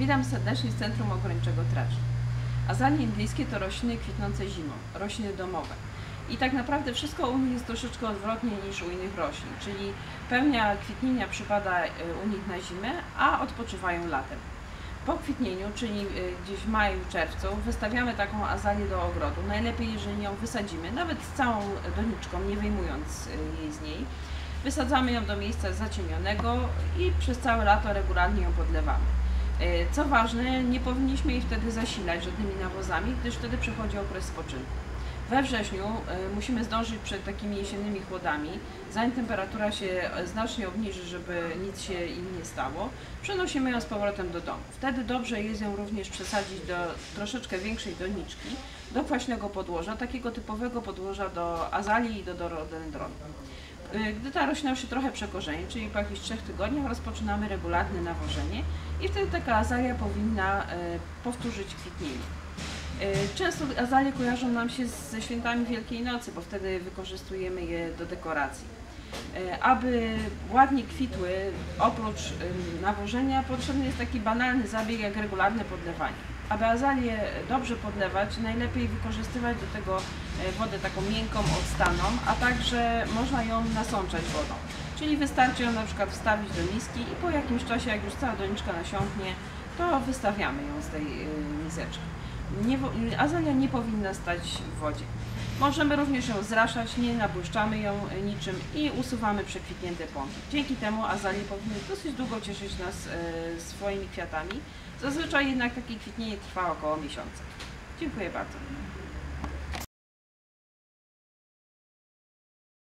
Witam serdecznie z Centrum Ogrodniczego Traczy. Azalie indyjskie to rośliny kwitnące zimą, rośliny domowe. I tak naprawdę wszystko u nich jest troszeczkę odwrotnie niż u innych roślin, czyli pełnia kwitnienia przypada y, u nich na zimę, a odpoczywają latem. Po kwitnieniu, czyli y, gdzieś w maju, czerwcu, wystawiamy taką azalię do ogrodu. Najlepiej, jeżeli ją wysadzimy, nawet z całą doniczką, nie wyjmując y, jej z niej. Wysadzamy ją do miejsca zacienionego i przez całe lato regularnie ją podlewamy. E, Co ważne, nie powinniśmy jej wtedy zasilać żadnymi nawozami, gdyż wtedy przychodzi okres spoczynku. We wrześniu e, musimy zdążyć przed takimi jesiennymi chłodami, zanim temperatura się e, znacznie obniży, żeby nic się im nie stało, przenosimy ją z powrotem do domu. Wtedy dobrze jest ją również przesadzić do troszeczkę większej doniczki, do kwaśnego podłoża, takiego typowego podłoża do azalii i do dorodendronu. Y, Gdy ta roślina się trochę przekorzeni, czyli po jakichś trzech tygodniach rozpoczynamy regularne nawożenie i wtedy taka azalia powinna powtórzyć kwitnienie. Y, Często azalie kojarzą nam się ze świętami Wielkiej Nocy, bo wtedy wykorzystujemy je do dekoracji. Y, Aby ładnie kwitły, oprócz y, nawożenia potrzebny jest taki banalny zabieg jak regularne podlewanie. Aby azalię dobrze podlewać, najlepiej wykorzystywać do tego e, wodę taką miękką, odstaną, a także można ją nasączać wodą. Czyli wystarczy ją na przykład wstawić do miski i po jakimś czasie, jak już cała doniczka nasiąknie, to wystawiamy ją z tej miseczki. Nie, azalia nie powinna stać w wodzie. Możemy również ją zraszać, nie nabłyszczamy ją niczym i usuwamy przekwitnięte pąki. Dzięki temu azalie powinny dosyć długo cieszyć nas e, swoimi kwiatami. Zazwyczaj jednak takie kwitnienie trwa około miesiąca. Dziękuję bardzo.